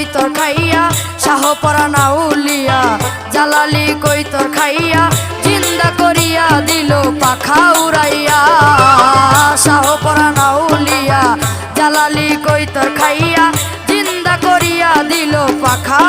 কই তোর খাইয়া শাহ পরানা উলিয়া, জালালি কই তোর খাইয়া, জিন্দা করিয়া দিল পাখা উড়াইয়া। শাহ পরানা নাউলিয়া জালালি কই তোর খাইয়া, জিন্দা করিয়া দিল পাখা